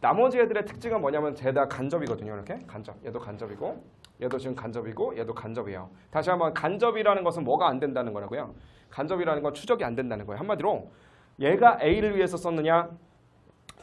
나머지 애들의 특징은 뭐냐면 쟤다 간접이거든요. 이렇게 간접. 얘도 간접이고 얘도 지금 간접이고 얘도 간접이에요. 다시 한번 간접이라는 것은 뭐가 안 된다는 거라고요. 간접이라는 건 추적이 안 된다는 거예요. 한마디로 얘가 A를 위해서 썼느냐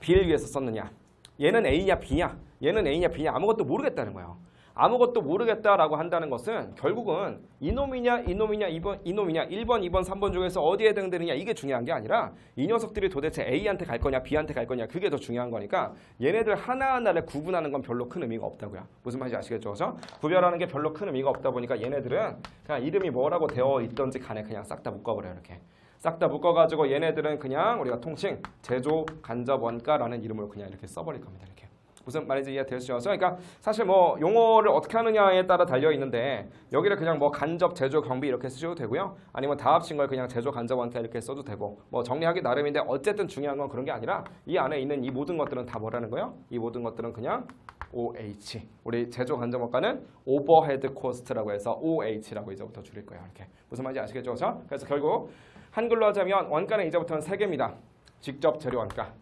B를 위해서 썼느냐 얘는 A냐 B냐 얘는 A냐 B냐 아무것도 모르겠다는 거예요. 아무것도 모르겠다라고 한다는 것은 결국은 이놈이냐 이놈이냐 이번 이놈이냐 1번 2번 3번 중에서 어디에 해당되느냐 이게 중요한 게 아니라 이 녀석들이 도대체 A한테 갈 거냐 B한테 갈 거냐 그게 더 중요한 거니까 얘네들 하나하나를 구분하는 건 별로 큰 의미가 없다고요. 무슨 말인지 아시겠죠? 그죠? 구별하는 게 별로 큰 의미가 없다 보니까 얘네들은 그냥 이름이 뭐라고 되어 있던지 간에 그냥 싹 다 묶어버려요 이렇게. 싹 다 묶어가지고 얘네들은 그냥 우리가 통칭 제조 간접 원가라는 이름으로 그냥 이렇게 써버릴 겁니다 이렇게. 무슨 말인지 이해 되시죠? 그러니까 사실 뭐 용어를 어떻게 하느냐에 따라 달려 있는데 여기를 그냥 뭐 간접 제조 경비 이렇게 쓰셔도 되고요. 아니면 다 합친 걸 그냥 제조 간접 원가 이렇게 써도 되고 뭐 정리하기 나름인데 어쨌든 중요한 건 그런 게 아니라 이 안에 있는 이 모든 것들은 다 뭐라는 거예요? 이 모든 것들은 그냥 OH. 우리 제조 간접 원가는 오버헤드 코스트라고 해서 OH라고 이제부터 줄일 거예요. 이렇게 무슨 말인지 아시겠죠? 그래서 결국 한글로 하자면 원가는 이제부터는 세 개입니다. 직접 재료 원가,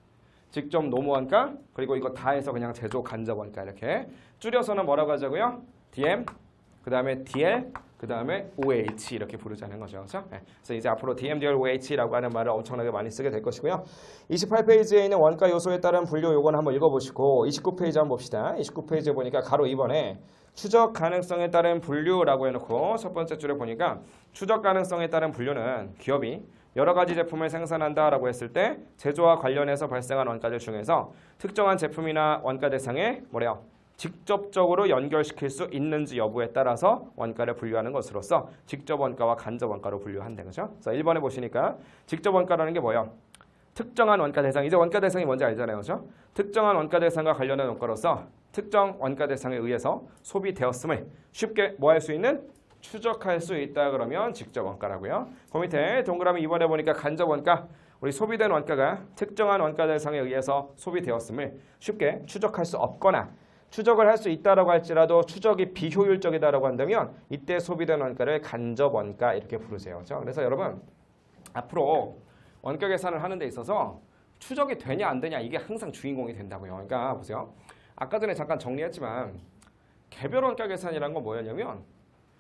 직접 노무 원가, 그리고 이거 다 해서 그냥 제조 간접 원가 이렇게 줄여서는 뭐라고 하자고요? DM, 그 다음에 DL, 그 다음에 OH 이렇게 부르자는 거죠. 그렇죠? 네. 그래서 이제 앞으로 DM, DL, OH라고 하는 말을 엄청나게 많이 쓰게 될 것이고요. 28페이지에 있는 원가 요소에 따른 분류 요건 한번 읽어보시고 29페이지 한번 봅시다. 29페이지에 보니까 가로 2번에 추적 가능성에 따른 분류라고 해놓고 첫 번째 줄에 보니까 추적 가능성에 따른 분류는 기업이 여러 가지 제품을 생산한다라고 했을 때 제조와 관련해서 발생한 원가들 중에서 특정한 제품이나 원가 대상에 뭐래요? 직접적으로 연결시킬 수 있는지 여부에 따라서 원가를 분류하는 것으로서 직접 원가와 간접 원가로 분류한다. 그죠? 그래서 1번에 보시니까 직접 원가라는 게 뭐예요? 특정한 원가 대상. 이제 원가 대상이 뭔지 알잖아요. 그죠? 특정한 원가 대상과 관련한 원가로서 특정 원가 대상에 의해서 소비되었음을 쉽게 뭐 할 수 있는 추적할 수 있다 그러면 직접 원가라고요. 그 밑에 동그라미 2번에 보니까 간접 원가 우리 소비된 원가가 특정한 원가 대상에 의해서 소비되었음을 쉽게 추적할 수 없거나 추적을 할 수 있다라고 할지라도 추적이 비효율적이다라고 한다면 이때 소비된 원가를 간접 원가 이렇게 부르세요. 그렇죠? 그래서 여러분 앞으로 원가 계산을 하는 데 있어서 추적이 되냐 안 되냐 이게 항상 주인공이 된다고요. 그러니까 보세요. 아까 전에 잠깐 정리했지만 개별 원가 계산이란 건 뭐였냐면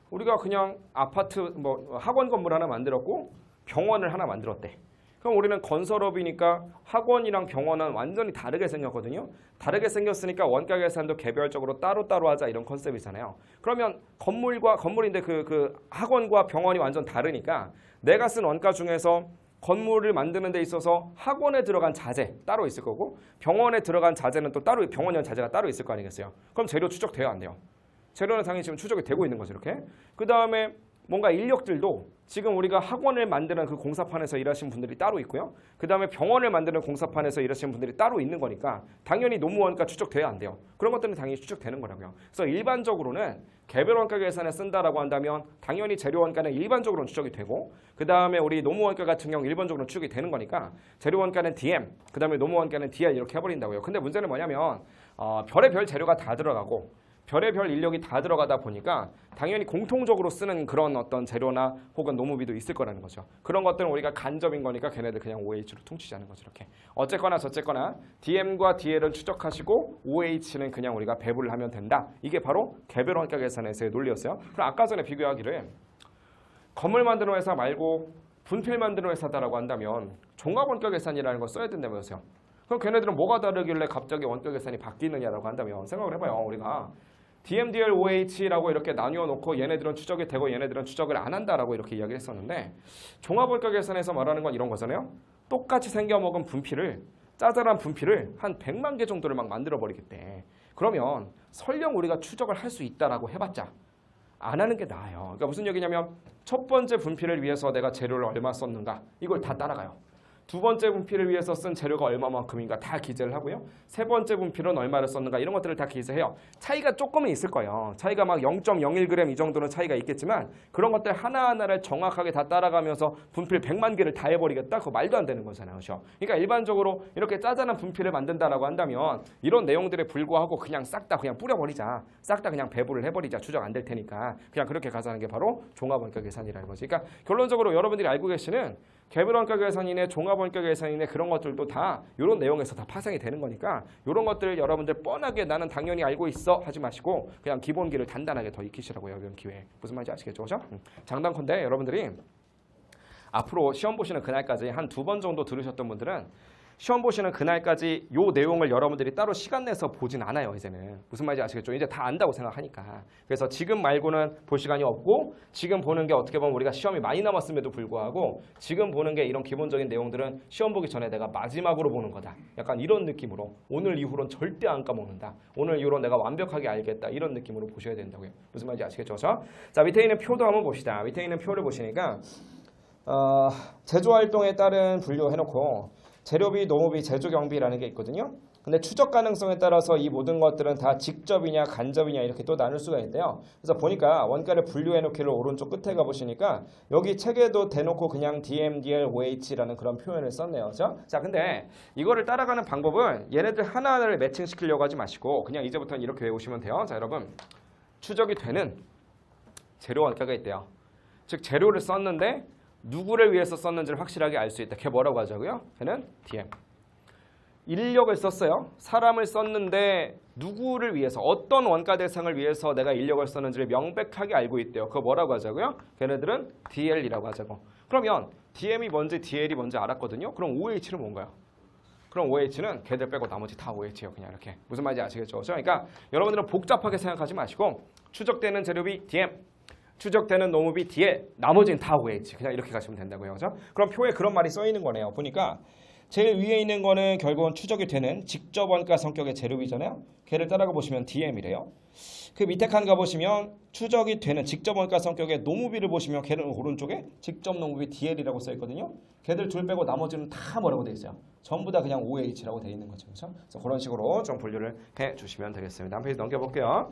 우리가 그냥 아파트 뭐 학원 건물 하나 만들었고 병원을 하나 만들었대. 그럼 우리는 건설업이니까 학원이랑 병원은 완전히 다르게 생겼거든요. 다르게 생겼으니까 원가 계산도 개별적으로 따로따로 하자 이런 컨셉이잖아요. 그러면 건물과 건물인데 그, 그 학원과 병원이 완전 다르니까 내가 쓴 원가 중에서 건물을 만드는 데 있어서 학원에 들어간 자재 따로 있을 거고 병원에 들어간 자재는 또 따로 병원용 자재가 따로 있을 거 아니겠어요. 그럼 재료 추적돼야 안 돼요. 재료는 당연히 지금 추적이 되고 있는 거죠. 이렇게. 그 다음에 뭔가 인력들도 지금 우리가 학원을 만드는 그 공사판에서 일하시는 분들이 따로 있고요. 그 다음에 병원을 만드는 공사판에서 일하시는 분들이 따로 있는 거니까 당연히 노무원가 추적돼야 안 돼요. 그런 것들은 당연히 추적되는 거라고요. 그래서 일반적으로는 개별 원가 계산에 쓴다라고 한다면 당연히 재료 원가는 일반적으로 추적이 되고 그 다음에 우리 노무 원가 같은 경우 일반적으로 추적이 되는 거니까 재료 원가는 DM, 그 다음에 노무 원가는 DL 이렇게 해버린다고요. 근데 문제는 뭐냐면 어, 별의별 재료가 다 들어가고 별의별 인력이 다 들어가다 보니까 당연히 공통적으로 쓰는 그런 어떤 재료나 혹은 노무비도 있을 거라는 거죠. 그런 것들은 우리가 간접인 거니까 걔네들 그냥 OH로 퉁치자는 거죠. 이렇게. 어쨌거나 저쨌거나 DM과 DL은 추적하시고 OH는 그냥 우리가 배분을 하면 된다. 이게 바로 개별 원가 계산에서의 논리였어요. 그럼 아까 전에 비교하기를 건물 만드는 회사 말고 분필 만드는 회사다라고 한다면 종합 원가 계산이라는 걸 써야 된다면서요. 그럼 걔네들은 뭐가 다르길래 갑자기 원가 계산이 바뀌느냐라고 한다면 생각을 해봐요. 우리가 DMDL, OH라고 이렇게 나누어 놓고 얘네들은 추적이 되고 얘네들은 추적을 안 한다라고 이렇게 이야기를 했었는데 종합원가 계산에서 말하는 건 이런 거잖아요. 똑같이 생겨먹은 분필을 짜잘한 분필을 한 100만 개 정도를 막 만들어 버리겠대. 그러면 설령 우리가 추적을 할 수 있다라고 해봤자 안 하는 게 나아요. 그러니까 무슨 얘기냐면 첫 번째 분필을 위해서 내가 재료를 얼마 썼는가 이걸 다 따라가요. 두 번째 분필을 위해서 쓴 재료가 얼마만큼인가 다 기재를 하고요. 세 번째 분필은 얼마를 썼는가 이런 것들을 다 기재해요. 차이가 조금은 있을 거예요. 차이가 막 0.01g 이 정도는 차이가 있겠지만 그런 것들 하나하나를 정확하게 다 따라가면서 분필 100만 개를 다 해버리겠다? 그거 말도 안 되는 거잖아요. 그렇죠? 그러니까 일반적으로 이렇게 짜잘한 분필을 만든다라고 한다면 이런 내용들에 불구하고 그냥 싹 다 그냥 뿌려버리자. 싹 다 그냥 배부를 해버리자. 추적 안 될 테니까. 그냥 그렇게 가자는 게 바로 종합원가 계산이라는 거지. 그러니까 결론적으로 여러분들이 알고 계시는 개별 원가 계산이네 종합 원가 계산이네 그런 것들도 다 이런 내용에서 다 파생이 되는 거니까 이런 것들 여러분들 뻔하게 나는 당연히 알고 있어 하지 마시고 그냥 기본기를 단단하게 더 익히시라고요 이번 기회에 무슨 말인지 아시겠죠 그죠? 음. 장단컨대 여러분들이 앞으로 시험 보시는 그날까지 한 두 번 정도 들으셨던 분들은 시험 보시는 그날까지 요 내용을 여러분들이 따로 시간 내서 보진 않아요 이제는. 무슨 말인지 아시겠죠? 이제 다 안다고 생각하니까. 그래서 지금 말고는 볼 시간이 없고 지금 보는 게 어떻게 보면 우리가 시험이 많이 남았음에도 불구하고 지금 보는 게 이런 기본적인 내용들은 시험 보기 전에 내가 마지막으로 보는 거다. 약간 이런 느낌으로 오늘 이후로는 절대 안 까먹는다. 오늘 이후로 내가 완벽하게 알겠다. 이런 느낌으로 보셔야 된다고요. 무슨 말인지 아시겠죠? 그죠? 자 밑에 있는 표도 한번 봅시다. 밑에 있는 표를 보시니까 어, 제조 활동에 따른 분류해놓고 재료비, 노무비, 제조 경비라는 게 있거든요. 근데 추적 가능성에 따라서 이 모든 것들은 다 직접이냐 간접이냐 이렇게 또 나눌 수가 있대요. 그래서 보니까 원가를 분류해 놓기를 오른쪽 끝에 가 보시니까 여기 책에도 대놓고 그냥 DMDL, OH라는 그런 표현을 썼네요. 그죠? 자, 근데 이거를 따라가는 방법은 얘네들 하나를 매칭시키려고 하지 마시고 그냥 이제부터는 이렇게 외우시면 돼요. 자, 여러분. 추적이 되는 재료 원가가 있대요. 즉 재료를 썼는데 누구를 위해서 썼는지를 확실하게 알 수 있다. 걔 뭐라고 하자고요? 걔는 DM. 인력을 썼어요. 사람을 썼는데 누구를 위해서 어떤 원가 대상을 위해서 내가 인력을 썼는지를 명백하게 알고 있대요. 그거 뭐라고 하자고요? 걔네들은 DL이라고 하자고. 그러면 DM이 뭔지 DL이 뭔지 알았거든요. 그럼 OH는 뭔가요? 그럼 OH는 걔들 빼고 나머지 다 OH예요. 그냥 이렇게. 무슨 말인지 아시겠죠? 그죠? 그러니까 여러분들은 복잡하게 생각하지 마시고 추적되는 재료비 DM, 추적되는 노무비 DL, 나머지는 다 OH. 그냥 이렇게 가시면 된다고요. 그죠? 그럼 표에 그런 말이 써 있는 거네요. 보니까 제일 위에 있는 거는 결국은 추적이 되는 직접 원가 성격의 재료비잖아요. 걔를 따라가 보시면 DM이래요. 그 밑에 칸 가보시면 추적이 되는 직접 원가 성격의 노무비를 보시면 걔는 오른쪽에 직접 노무비 DL이라고 써 있거든요. 걔들 둘 빼고 나머지는 다 뭐라고 돼 있어요. 전부 다 그냥 OH라고 돼 있는 거죠. 그렇죠? 그래서 그런 식으로 좀 분류를 해 주시면 되겠습니다. 한 페이지 넘겨볼게요.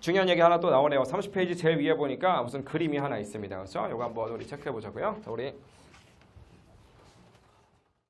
중요한 얘기 하나 또 나오네요. 30페이지 제일 위에 보니까 무슨 그림이 하나 있습니다. 그렇죠? 이거 한번 우리 체크해 보자고요. 자, 우리